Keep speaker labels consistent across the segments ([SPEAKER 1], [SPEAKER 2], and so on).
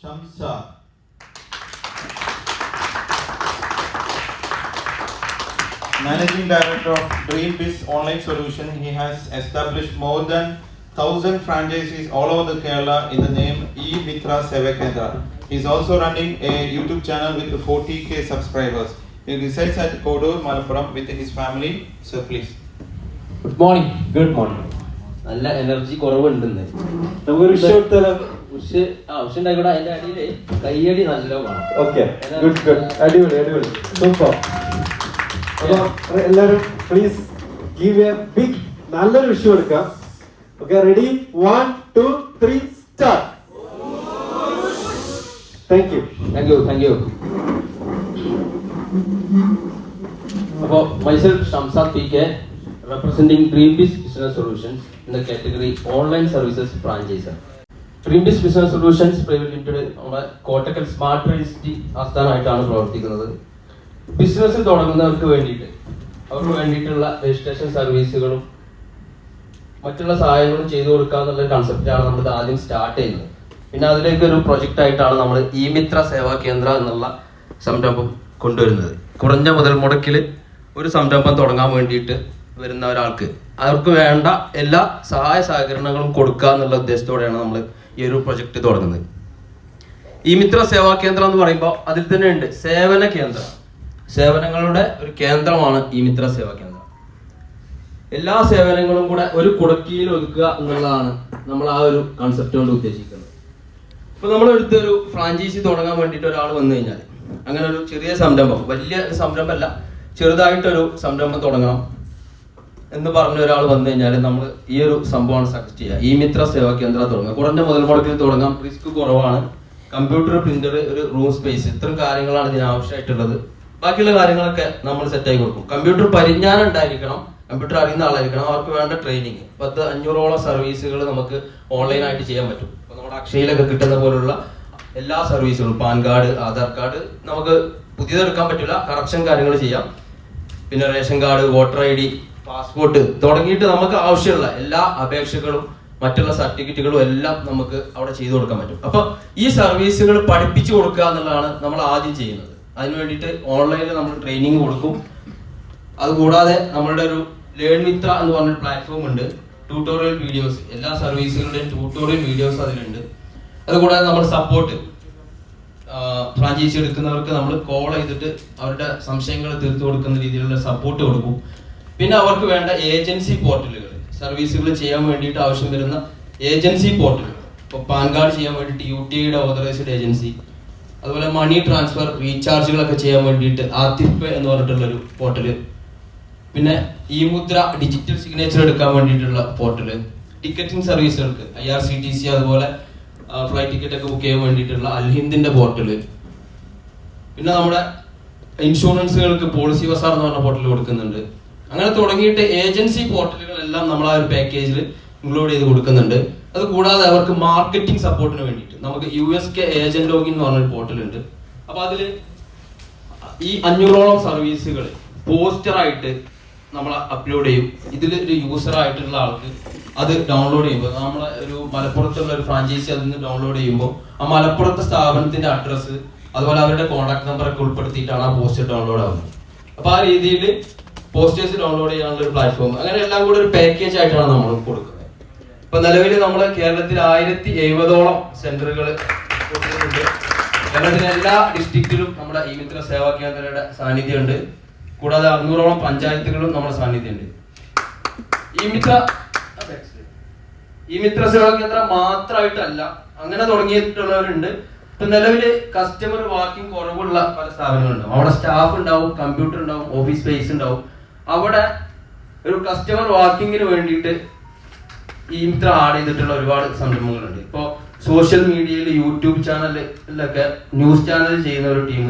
[SPEAKER 1] Shamsa. Managing Director of DreamBiz Online Solution, he has established more than 1000 franchises all over the Kerala in the name E Mitra Sevakendra. He is also running a YouTube channel with 40k subscribers. He resides at Kodur, Malappuram with his family. So please.
[SPEAKER 2] Good morning
[SPEAKER 3] good morning
[SPEAKER 2] നല്ല energy കുറവുണ്ടെന്ന്
[SPEAKER 3] നമുക്കൊരു വിഷയം എടുത്താലോ
[SPEAKER 2] ഉഷ് ആ ഉഷ ഉണ്ടായിക്കൂടെ അതിന്റെ അടിയിൽ കയ്യടി നല്ല വേണം.
[SPEAKER 3] ഓക്കെ ഗുഡ് ഗുഡ് അടിപൊളി അടിപൊളി. സൂപ്പർ അപ്പൊ എല്ലാവരും പ്ലീസ് ഗീവ് എ ബിഗ് നല്ലൊരു വിഷു എടുക്കാം. Okay ready one two three start thank you
[SPEAKER 2] thank you thank you അപ്പോ myself Shamsad P K representing dream biz business solutions in the category online services franchiser dream biz business solutions private limited നമ്മുടെ Kottakkal smart city ആസ്ഥാനമായിട്ടാണ് പ്രവർത്തിക്കുന്നത്. Business തുടങ്ങുന്നവർക്ക് വേണ്ടിയിട്ട് അവർക്ക് വേണ്ടിയിട്ടുള്ള registration സർവീസുകളും മറ്റുള്ള സഹായങ്ങളും ചെയ്തു കൊടുക്കുക എന്നുള്ള കൺസെപ്റ്റാണ് നമ്മൾ ആദ്യം സ്റ്റാർട്ട് ചെയ്യുന്നത്. പിന്നെ അതിലേക്ക് ഒരു പ്രൊജക്റ്റ് ആയിട്ടാണ് നമ്മൾ ഇ മിത്ര സേവാ കേന്ദ്ര എന്നുള്ള സംരംഭം കൊണ്ടുവരുന്നത്. കുറഞ്ഞ മുതൽ മുടക്കിൽ ഒരു സംരംഭം തുടങ്ങാൻ വേണ്ടിയിട്ട് വരുന്ന ഒരാൾക്ക്. അവർക്ക് വേണ്ട എല്ലാ സഹായ സഹകരണങ്ങളും കൊടുക്കുക എന്നുള്ള ഉദ്ദേശത്തോടെയാണ് നമ്മൾ ഈ ഒരു പ്രൊജക്റ്റ് തുടങ്ങുന്നത്. ഈ മിത്ര സേവാ കേന്ദ്രം എന്ന് പറയുമ്പോൾ അതിൽ തന്നെ ഉണ്ട് സേവന കേന്ദ്രം. സേവനങ്ങളുടെ ഒരു കേന്ദ്രമാണ് ഈ മിത്ര സേവാ കേന്ദ്രം. എല്ലാ സേവനങ്ങളും കൂടെ ഒരു കുടക്കിയിൽ ഒതുക്കുക എന്നുള്ളതാണ് നമ്മൾ ആ ഒരു കൺസെപ്റ്റ് കൊണ്ട് ഉദ്ദേശിക്കുന്നത്. ഇപ്പൊ നമ്മൾ എടുത്തൊരു ഫ്രാഞ്ചൈസി തുടങ്ങാൻ വേണ്ടിയിട്ട് ഒരാൾ വന്നു കഴിഞ്ഞാൽ അങ്ങനെ ഒരു ചെറിയ സംരംഭം വലിയ ഒരു സംരംഭമല്ല ചെറുതായിട്ടൊരു സംരംഭം തുടങ്ങണം. എന്ന് പറഞ്ഞ ഒരാൾ വന്നു കഴിഞ്ഞാൽ നമ്മൾ ഈ ഒരു സംഭവമാണ് സജസ്റ്റ് ചെയ്യുക. ഈ മിത്ര സേവാ കേന്ദ്രം തുടങ്ങുക. കുറഞ്ഞ മുതൽ മുടക്കിൽ തുടങ്ങാം. റിസ്ക് കുറവാണ്. കമ്പ്യൂട്ടർ പ്രിന്റർ ഒരു റൂം സ്പേസ് ഇത്രയും കാര്യങ്ങളാണ് ഇതിന് ആവശ്യമായിട്ടുള്ളത്. ബാക്കിയുള്ള കാര്യങ്ങളൊക്കെ നമ്മൾ സെറ്റായി കൊടുക്കും. കമ്പ്യൂട്ടർ പരിജ്ഞാനം ഉണ്ടായിരിക്കണം. കമ്പ്യൂട്ടർ അറിയുന്ന ആളായിരിക്കണം. അവർക്ക് വേണ്ട ട്രെയിനിങ് പത്ത് അഞ്ഞൂറോളം സർവീസുകൾ നമുക്ക് ഓൺലൈനായിട്ട് ചെയ്യാൻ പറ്റും. ഇപ്പൊ നമ്മുടെ അക്ഷയയിലൊക്കെ കിട്ടുന്ന പോലുള്ള എല്ലാ സർവീസുകളും പാൻ കാർഡ് ആധാർ കാർഡ് നമുക്ക് പുതിയതെടുക്കാൻ പറ്റില്ല. കറക്ഷൻ കാര്യങ്ങൾ ചെയ്യാം. പിന്നെ ration card voter I D passport തുടങ്ങിയിട്ട് നമുക്ക് ആവശ്യമുള്ള എല്ലാ അപേക്ഷകളും മറ്റുള്ള സർട്ടിഫിക്കറ്റുകളും എല്ലാം നമുക്ക് അവിടെ ചെയ്തു കൊടുക്കാൻ പറ്റും. അപ്പൊ ഈ സർവീസുകൾ പഠിപ്പിച്ചു കൊടുക്കുക എന്നുള്ളതാണ് നമ്മൾ ആദ്യം ചെയ്യുന്നത്. അതിന് വേണ്ടിയിട്ട് ഓൺലൈനിൽ നമ്മൾ ട്രെയിനിങ് കൊടുക്കും. അതുകൂടാതെ നമ്മളുടെ ഒരു ലേൺ മിത്ര എന്ന് പറഞ്ഞൊരു പ്ലാറ്റ്ഫോം ഉണ്ട്. ട്യൂട്ടോറിയൽ വീഡിയോസ് എല്ലാ സർവീസുകളുടെയും ട്യൂട്ടോറിയൽ വീഡിയോസ് അതിലുണ്ട്. അതുകൂടാതെ നമ്മൾ സപ്പോർട്ട് ഫ്രാഞ്ചൈസി എടുക്കുന്നവർക്ക് നമ്മൾ കോൾ ചെയ്തിട്ട് അവരുടെ സംശയങ്ങൾ തീർത്തു കൊടുക്കുന്ന രീതിയിലുള്ള സപ്പോർട്ട് കൊടുക്കും. പിന്നെ അവർക്ക് വേണ്ട ഏജൻസി പോർട്ടലുകൾ. സർവീസുകൾ ചെയ്യാൻ വേണ്ടിയിട്ട് ആവശ്യം വരുന്ന ഏജൻസി പോർട്ടലുകൾ. ഇപ്പോൾ പാൻ കാർഡ് ചെയ്യാൻ വേണ്ടിയിട്ട് യു ടി ഐയുടെ ഓതറൈസ്ഡ് ഏജൻസി അതുപോലെ മണി ട്രാൻസ്ഫർ റീചാർജുകളൊക്കെ ചെയ്യാൻ വേണ്ടിയിട്ട് ആതിഫ് എന്ന് പറഞ്ഞിട്ടുള്ളൊരു പോർട്ടൽ പിന്നെ ഈ മുദ്ര ഡിജിറ്റൽ സിഗ്നേച്ചർ എടുക്കാൻ വേണ്ടിയിട്ടുള്ള portal ticketing സർവീസുകൾക്ക് I R C T C അതുപോലെ ഫ്ലൈറ്റ് ടിക്കറ്റ് ഒക്കെ ബുക്ക് ചെയ്യാൻ വേണ്ടിയിട്ടുള്ള അൽഹിന്ദിന്റെ പോർട്ടൽ പിന്നെ നമ്മുടെ ഇൻഷുറൻസുകൾക്ക് പോളിസി വസാർ എന്ന് പറഞ്ഞ പോർട്ടൽ കൊടുക്കുന്നുണ്ട്. അങ്ങനെ തുടങ്ങിയിട്ട് ഏജൻസി പോർട്ടലുകളെല്ലാം നമ്മൾ ആ ഒരു പാക്കേജിൽ ഇൻക്ലൂഡ് ചെയ്ത് കൊടുക്കുന്നുണ്ട്. അത് കൂടാതെ അവർക്ക് മാർക്കറ്റിംഗ് സപ്പോർട്ടിന് വേണ്ടിയിട്ട് നമുക്ക് U S K agent login എന്ന് പറഞ്ഞൊരു പോർട്ടലുണ്ട്. അപ്പൊ അതിൽ ഈ അഞ്ഞൂറോളം സർവീസുകൾ പോസ്റ്ററായിട്ട് നമ്മൾ അപ്ലോഡ് ചെയ്യും. ഇതിൽ ഒരു യൂസർ ആയിട്ടുള്ള ആൾക്ക് അത് ഡൗൺലോഡ് ചെയ്യുമ്പോൾ നമ്മളെ ഒരു മലപ്പുറത്തുള്ള ഒരു ഫ്രാഞ്ചൈസി അതിൽ നിന്ന് ഡൗൺലോഡ് ചെയ്യുമ്പോൾ ആ മലപ്പുറത്തെ സ്ഥാപനത്തിന്റെ അഡ്രസ്സ് അതുപോലെ അവരുടെ കോൺടാക്ട് നമ്പറൊക്കെ ഉൾപ്പെടുത്തിയിട്ടാണ് ആ പോസ്റ്റർ ഡൗൺലോഡ് ആവുന്നത്. അപ്പോൾ ആ രീതിയിൽ പോസ്റ്റേഴ്സ് ഡൗൺലോഡ് ചെയ്യാനുള്ള ഒരു പ്ലാറ്റ്ഫോം അങ്ങനെ എല്ലാം കൂടെ ഒരു പാക്കേജ് ആയിട്ടാണ് നമ്മൾ കൊടുക്കുന്നത്. ഇപ്പൊ നിലവിൽ നമ്മൾ കേരളത്തിൽ ആയിരത്തി എഴുപതോളം സെന്ററുകൾ കേരളത്തിലെ എല്ലാ ഡിസ്ട്രിക്റ്റിലും നമ്മുടെ ഈ മിത്ര സേവാ കേന്ദ്രയുടെ സാന്നിധ്യമുണ്ട്. കൂടാതെ അറുന്നൂറോളം പഞ്ചായത്തുകളും നമ്മുടെ സാന്നിധ്യമുണ്ട്. ഈ മിത്ര ഈ മിത്ര സേവാ കേന്ദ്രം മാത്രമായിട്ടല്ല അങ്ങനെ തുടങ്ങിയിട്ടുള്ളവരുണ്ട്. ഇപ്പൊ നിലവിൽ കസ്റ്റമർ വാക്കിംഗ് കുറവുള്ള പല സ്ഥാപനങ്ങളുണ്ടാവും. അവിടെ സ്റ്റാഫ് ഉണ്ടാവും കമ്പ്യൂട്ടർ ഉണ്ടാവും ഓഫീസ് സ്പേസ് ഉണ്ടാവും. അവിടെ ഒരു കസ്റ്റമർ വാക്കിങ്ങിന് വേണ്ടിയിട്ട് ഈ മിത്ര ആഡ് ചെയ്തിട്ടുള്ള ഒരുപാട് സംരംഭങ്ങളുണ്ട്. ഇപ്പോൾ സോഷ്യൽ മീഡിയയിൽ യൂട്യൂബ് ചാനലിലൊക്കെ ന്യൂസ് ചാനൽ ചെയ്യുന്ന ഒരു ടീം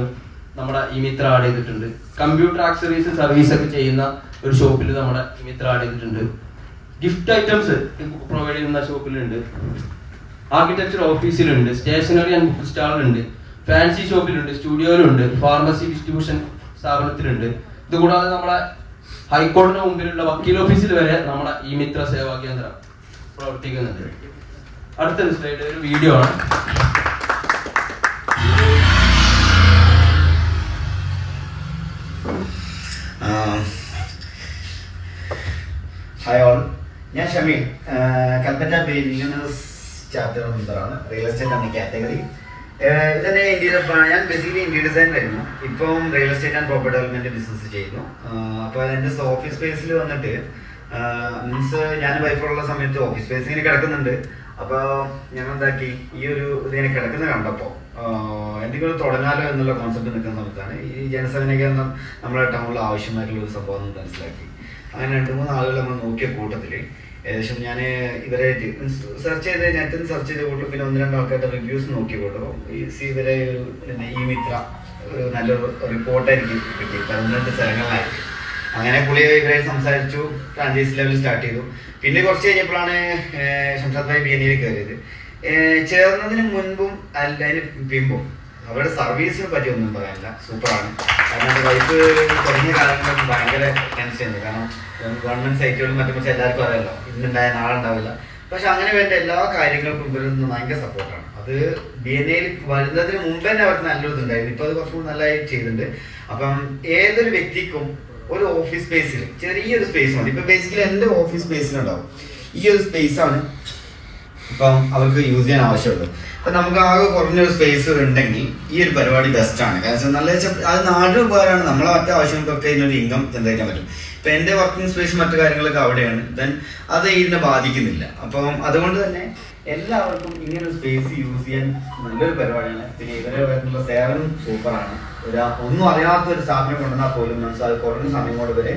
[SPEAKER 2] നമ്മുടെ ഈ മിത്ര ആഡ് ചെയ്തിട്ടുണ്ട്. കമ്പ്യൂട്ടർ ആക്സറീസ് സർവീസ് ഒക്കെ ചെയ്യുന്ന ഒരു ഷോപ്പിൽ നമ്മുടെ ഈ മിത്ര ആഡ് ചെയ്തിട്ടുണ്ട്. ഗിഫ്റ്റ് ഐറ്റംസ് പ്രൊവൈഡ് ചെയ്യുന്ന ഷോപ്പിലുണ്ട് ആർക്കിടെക്ചർ ഓഫീസിലുണ്ട് സ്റ്റേഷനറി ആൻഡ് ബുക്ക് സ്റ്റാളിലുണ്ട് ഫാൻസി ഷോപ്പിലുണ്ട് സ്റ്റുഡിയോയിലുണ്ട് ഫാർമസി ഡിസ്ട്രിബ്യൂഷൻ സ്ഥാപനത്തിലുണ്ട്. ഇതുകൂടാതെ നമ്മളെ ഹൈക്കോടതിന് മുമ്പിലുള്ള വക്കീൽ ഓഫീസിൽ വരെ നമ്മുടെ ഈ മിത്ര സേവാ കേന്ദ്രം പ്രവർത്തിക്കുന്നുണ്ട്. അടുത്ത സ്ലൈഡ് ഒരു വീഡിയോ ആണ്.
[SPEAKER 4] ഹായ് ഓൾ ഞാൻ ഷമീൻ കൽപ്പറ്റ ബിലിയനേഴ്സ് ചാപ്റ്റർ മെമ്പറാണ്. റിയൽ എസ്റ്റേറ്റ് ആണ് കാറ്റഗറി ഇതെന്നെ ഇന്ത്യയുടെ ഞാൻ ബേസിക്കലി ഇന്ത്യ ഡിസൈനിലായിരുന്നു ഇപ്പം real estate and property development business ചെയ്യുന്നു. അപ്പോൾ എന്റെ ഓഫീസ് സ്പേസിൽ വന്നിട്ട് മീൻസ് ഞാൻ വൈഫുള്ള സമയത്ത് ഓഫീസ് സ്പേസ് ഇങ്ങനെ കിടക്കുന്നുണ്ട്. അപ്പോൾ ഞങ്ങൾ എന്താക്കി ഈ ഒരു ഇതിങ്ങനെ കിടക്കുന്ന കണ്ടപ്പോൾ എന്തെങ്കിലും തുടങ്ങാലോ എന്നുള്ള കോൺസെപ്റ്റ് നിൽക്കുന്ന സമയത്താണ് ഈ കേന്ദ്രം നമ്മുടെ ടൗണിൽ ആവശ്യമായിട്ടുള്ള ഒരു സംഭവം മനസ്സിലാക്കി. അങ്ങനെ രണ്ട് മൂന്ന് ആളുകൾ നമ്മൾ നോക്കിയ കൂട്ടത്തിൽ ഏകദേശം ഞാൻ ഇവരെ സെർച്ച് ചെയ്ത് നെറ്റിൽ സെർച്ച് ചെയ്ത് കൂട്ടും പിന്നെ ഒന്ന് രണ്ട് ആൾക്കാരുടെ റിവ്യൂസ് നോക്കി കൂട്ടും ഇവരെ ഒരു പിന്നെ ഈ മിത്ര നല്ലൊരു റിപ്പോർട്ടായിരിക്കും കിട്ടി. പതിനെട്ട് സ്ഥലങ്ങളിലായിരിക്കും അങ്ങനെ പുള്ളി ഇവരെ സംസാരിച്ചു. ഫ്രാഞ്ചൈസി ലെവൽ സ്റ്റാർട്ട് ചെയ്തു. പിന്നെ കുറച്ച് കഴിഞ്ഞപ്പോഴാണ് ശംസാദ് ഭായി ബി എൻ കയറിയത്. ചേർന്നതിന് മുൻപും അതിന് പിമ്പും അവരുടെ സർവീസിനെ പറ്റി ഒന്നും പറയാനില്ല. സൂപ്പറാണ്. കാരണം എന്റെ വൈഫ് കുറഞ്ഞ കാലങ്ങളിൽ ഭയങ്കര ടെൻഷനുണ്ട് കാരണം ഗവൺമെന്റ് സൈറ്റുകളും മറ്റും പക്ഷേ എല്ലാവർക്കും അറിയാമല്ലോ ഇന്നുണ്ടായ നാളെ ഉണ്ടാവില്ല പക്ഷെ അങ്ങനെ വേണ്ട എല്ലാ കാര്യങ്ങൾക്കും ഇവരിൽ നിന്ന് ഭയങ്കര സപ്പോർട്ടാണ് അത് ഡി എൻ എയിൽ വരുന്നതിന് മുമ്പ് തന്നെ അവർക്ക് നല്ലൊരു ഇതുണ്ടായിരുന്നു ഇപ്പൊ അത് കുറച്ചും കൂടി നല്ലതായി ചെയ്തിട്ടുണ്ട്. അപ്പം ഏതൊരു വ്യക്തിക്കും ഒരു ഓഫീസ് സ്പേസിൽ ചെറിയൊരു സ്പേസ് മതി. ഇപ്പൊ ബേസിക്കലി എന്റെ ഓഫീസ് സ്പേസിലുണ്ടാവും ഈ ഒരു സ്പേസ് ആണ് ഇപ്പം അവർക്ക് യൂസ് ചെയ്യാൻ ആവശ്യമുള്ളത്. അപ്പൊ നമുക്ക് ആകെ കുറഞ്ഞൊരു സ്പേസ് ഉണ്ടെങ്കിൽ ഈ ഒരു പരിപാടി ബെസ്റ്റ് ആണ്. കാരണം നല്ല അത് നാടിന് ഉപകാരമാണ് നമ്മളെ മറ്റു ആവശ്യങ്ങൾക്കൊക്കെ ഇതിനൊരു ഇൻകം ജനറേറ്റ് പറ്റും. ഇപ്പൊ എന്റെ വർക്കിംഗ് സ്പേസ് മറ്റു കാര്യങ്ങളൊക്കെ അവിടെയാണ്. ദെൻ അത് ഇതിനെ ബാധിക്കുന്നില്ല. അപ്പം അതുകൊണ്ട് തന്നെ എല്ലാവർക്കും ഇങ്ങനെ സ്പേസ് യൂസ് ചെയ്യാൻ നല്ലൊരു പരിപാടിയാണ്. പിന്നെ ഇവരെ വരുന്നുള്ള സേവനം സൂപ്പറാണ് ഒരു ഒന്നും അറിയാത്ത ഒരു സാധനം കൊണ്ടുവന്നാൽ പോലും മനസ്സിൽ അത് കുറഞ്ഞ സമയം വരെ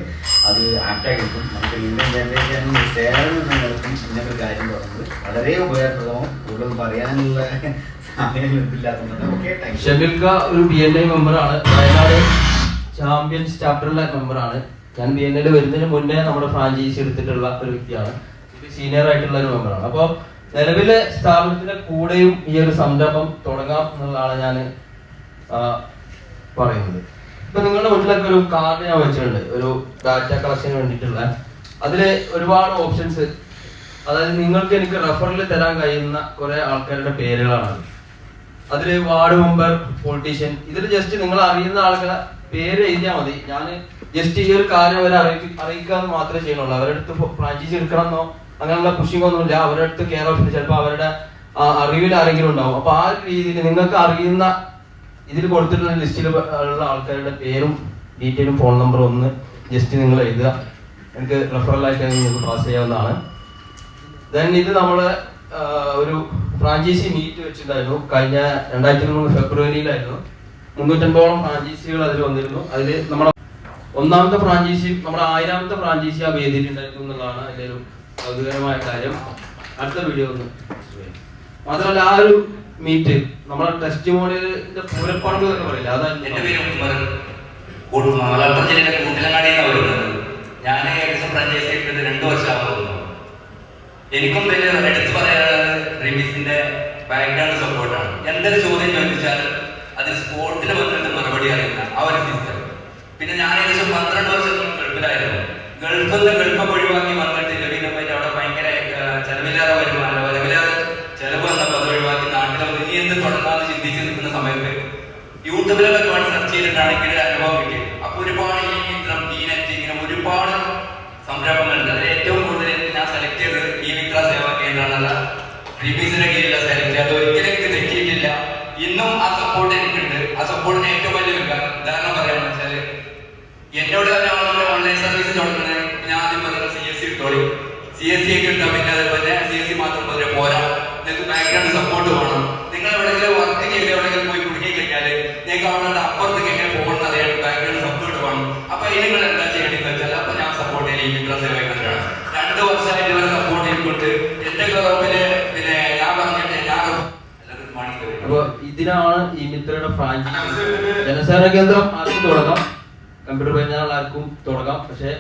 [SPEAKER 4] അത് ആക്ടായി കിട്ടും. നമുക്ക് ഇന്ത്യൻ ജനറേഷൻ സേവനം ഇങ്ങനെ ഒരു കാര്യം പറയുന്നത് വളരെ ഉപകാരപ്രദവും കൂടുതൽ പറയാനുള്ള സമയം ലഭില്ലാത്തതുകൊണ്ട് ഓക്കെ
[SPEAKER 2] ഷബിൽക ഒരു ബി മെമ്പറാണ്. വയനാട് ചാമ്പ്യൻസ് ചാപ്റ്ററിലെ മെമ്പറാണ്. ഞാൻ ബി എൻ ഐയിൽ വരുന്നതിന് മുന്നേ നമ്മുടെ ഫ്രാഞ്ചൈസി എടുത്തിട്ടുള്ള ഒരു വ്യക്തിയാണ്. സീനിയർ ആയിട്ടുള്ള ഒരു മെമ്പറാണ്. അപ്പോൾ നിലവിലെ സ്ഥാപനത്തിന്റെ കൂടെയും ഈ ഒരു സംരംഭം തുടങ്ങാം എന്നുള്ളതാണ് ഞാൻ പറയുന്നത്. ഇപ്പൊ നിങ്ങളുടെ വീട്ടിലൊക്കെ ഒരു കാർഡ് ഞാൻ വെച്ചിട്ടുണ്ട്. ഒരു ഡാറ്റ കളക്ഷന് വേണ്ടിയിട്ടുള്ള. അതിൽ ഒരുപാട് ഓപ്ഷൻസ് അതായത് നിങ്ങൾക്ക് എനിക്ക് റെഫറിൽ തരാൻ കഴിയുന്ന കുറെ ആൾക്കാരുടെ പേരുകളാണ്. അതിൽ വാർഡ് മെമ്പർ പൊളിറ്റീഷ്യൻ ഇതിൽ ജസ്റ്റ് നിങ്ങൾ അറിയുന്ന ആളുകളെ പേര് എഴുതിയാൽ മതി. ഞാൻ ജസ്റ്റ് ഈ ഒരു കാര്യം അവരെ അറിയിക്ക അറിയിക്കാൻ മാത്രമേ ചെയ്യണുള്ളൂ അവരുടെ അടുത്ത് ഫ്രാഞ്ചൈസി എടുക്കണമെന്നോ അങ്ങനെയുള്ള പുഷിംഗ് ഒന്നുമില്ല അവരുടെ അടുത്ത് കെയർ ഓഫ് ചിലപ്പോൾ അവരുടെ അറിവിൽ ആരെങ്കിലും ഉണ്ടാവും. അപ്പൊ ആ രീതിയിൽ നിങ്ങൾക്ക് അറിയുന്ന ഇതിൽ കൊടുത്തിട്ടുള്ള ലിസ്റ്റിൽ ഉള്ള ആൾക്കാരുടെ പേരും ഡീറ്റെയിലും ഫോൺ നമ്പറും ഒന്ന് ജസ്റ്റ് നിങ്ങൾ എഴുതുക. എനിക്ക് റെഫറലായിട്ട് നിങ്ങൾക്ക് പാസ് ചെയ്യാവുന്നതാണ്. ദെൻ ഇത് നമ്മൾ ഒരു ഫ്രാഞ്ചൈസി മീറ്റ് വെച്ചിട്ടുണ്ടായിരുന്നു. കഴിഞ്ഞ രണ്ടായിരത്തി മൂന്ന് ഫെബ്രുവരിയിലായിരുന്നു. മുന്നൂറ്റൻപതോളം ഫ്രാഞ്ചൈസികൾ അതിൽ വന്നിരുന്നു. അതിൽ നമ്മുടെ ഒന്നാമത്തെ ഫ്രാഞ്ചൈസി നമ്മുടെ ആയിരാമത്തെ ഫ്രാഞ്ചൈസി ആ വേദിയിലുണ്ടായിരുന്നു എന്നുള്ളതാണ് ഒരു കൗതുകരമായ കാര്യം. അടുത്ത വീഡിയോ ഒന്ന്. മാത്രമല്ല ആ ഒരു മീറ്റ് നമ്മളെ ടെസ്റ്റ് മോണിന്റെ എന്ന് പറയില്ല?
[SPEAKER 5] എന്റെ പേര് ഞാൻ ഏകദേശം രണ്ടു എനിക്കും വലിയ എടുത്തു പറയാനുള്ളത് റിമിസിന്റെ ബാക്ക്ഗ്രൗണ്ട് സപ്പോർട്ടാണ് എന്തൊരു ചോദ്യം ചോദിച്ചാൽ അതിന് സ്പോർട്ടിന് വന്നിട്ട് മറുപടി അറിയില്ല. ആ ഒരു സിസ്റ്റം പിന്നെ ഞാൻ ഏകദേശം പന്ത്രണ്ട് വർഷം ഗൾഫിലായിരുന്നു. ഗൾഫിൽ നിന്ന് ഗൾഫ് ഒഴിവാക്കി വന്നിട്ട് എന്ത് തുടങ്ങാന്ന് ചിന്തിച്ച് നിൽക്കുന്ന സമയത്ത് യൂട്യൂബിലൊക്കെ ഒരുപാട് സെർച്ച് ചെയ്തിട്ടാണ് ഇങ്ങനെ അനുഭവം കിട്ടിയത്. അപ്പൊ ഒരുപാട് ഈ മിത്രം ഈ നെറ്റ് ഇങ്ങനെ ഒരുപാട് സംരംഭങ്ങളുണ്ട്. അതിൽ ഏറ്റവും കൂടുതൽ എനിക്ക് ഞാൻ സെലക്ട് ചെയ്തത് ഈ മിത്ര സേവാ കേന്ദ്രമാണല്ല. റിബീസിന്റെ കീഴിലുള്ള സെലക്ട് ചെയ്ത് ഒരിക്കലും എനിക്ക് തെറ്റിയിട്ടില്ല. ഇന്നും ആ സപ്പോർട്ട് എനിക്കുണ്ട്. ആ സപ്പോർട്ടിന് ഏറ്റവും വലിയ ഒരു കാരണം ഉദാഹരണം പറയാന്ന് വെച്ചാൽ എന്നോട് തന്നെ ആളുകൾ ഓൺലൈൻ സർവീസ് തുടങ്ങുന്നത് ഞാൻ ആദ്യം പറഞ്ഞത് സി എസ് സി ഇട്ടോളി സി എസ് സി ഒക്കെ ഇട്ടാൽ പിന്നെ അതുപോലെ സി എസ് സി മാത്രം പോരെ പോരാ നിങ്ങൾക്ക് ബാക്ക്ഗ്രൗണ്ട് സപ്പോർട്ട് വേണം നിങ്ങൾ എവിടെയെങ്കിലും വർക്ക് ചെയ്ത് എവിടെയെങ്കിലും പോയി കുടുങ്ങി കഴിഞ്ഞാൽ നിങ്ങൾക്ക് അവിടെ അപ്പുറത്തേക്ക് എങ്ങനെ പോകണം അറിയാൻ ബാക്ക്ഗ്രൗണ്ട് സപ്പോർട്ട് വേണം അപ്പൊ ഇനി നിങ്ങൾ എന്താ ചെയ്യേണ്ടതെന്ന് വെച്ചാൽ അപ്പൊ മിത്ര സേവകരാണ് രണ്ട് വർഷമായിട്ട് ഇവരെ സപ്പോർട്ട് ചെയ്തുകൊണ്ട് എന്റെ പിന്നെ പിന്നെ ഞാൻ പറഞ്ഞിട്ട് ഞാൻ
[SPEAKER 2] അപ്പൊ ഇതിനാണ് ഈ മിത്രയുടെ ഫ്രാഞ്ചൈസി ജനസേവന കേന്ദ്രം ആർക്കും തുടങ്ങാം. കമ്പ്യൂട്ടർ പരിജ്ഞാനം ആർക്കും തുടങ്ങാം. പക്ഷെ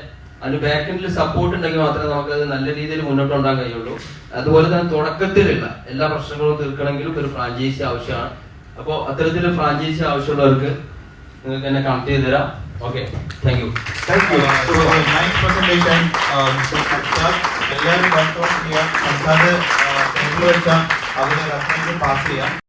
[SPEAKER 2] അതിന് ബാക്കെൻഡിൽ സപ്പോർട്ട് ഉണ്ടെങ്കിൽ മാത്രമേ നമുക്ക് അത് നല്ല രീതിയിൽ മുന്നോട്ട് കൊണ്ടാൻ കഴിയുള്ളൂ. അതുപോലെ തന്നെ തുടക്കത്തിലുള്ള എല്ലാ പ്രശ്നങ്ങളും തീർക്കണമെങ്കിലും ഒരു ഫ്രാഞ്ചൈസി ആവശ്യമാണ്. അപ്പോൾ അത്തരത്തിൽ ഫ്രാഞ്ചൈസി ആവശ്യമുള്ളവർക്ക് നിങ്ങൾക്ക് എന്നെ കണക്ട് ചെയ്ത് തരാം Okay thank you
[SPEAKER 1] Thank you. So, nice presentation, uh, Mr. Sir. എല്ലാവരും കണ്ടോ ചെയ്യാം സംസാര ടേബിൾ വെച്ചാൽ അതിന് റെഫറൻസ് പാസ് ചെയ്യാം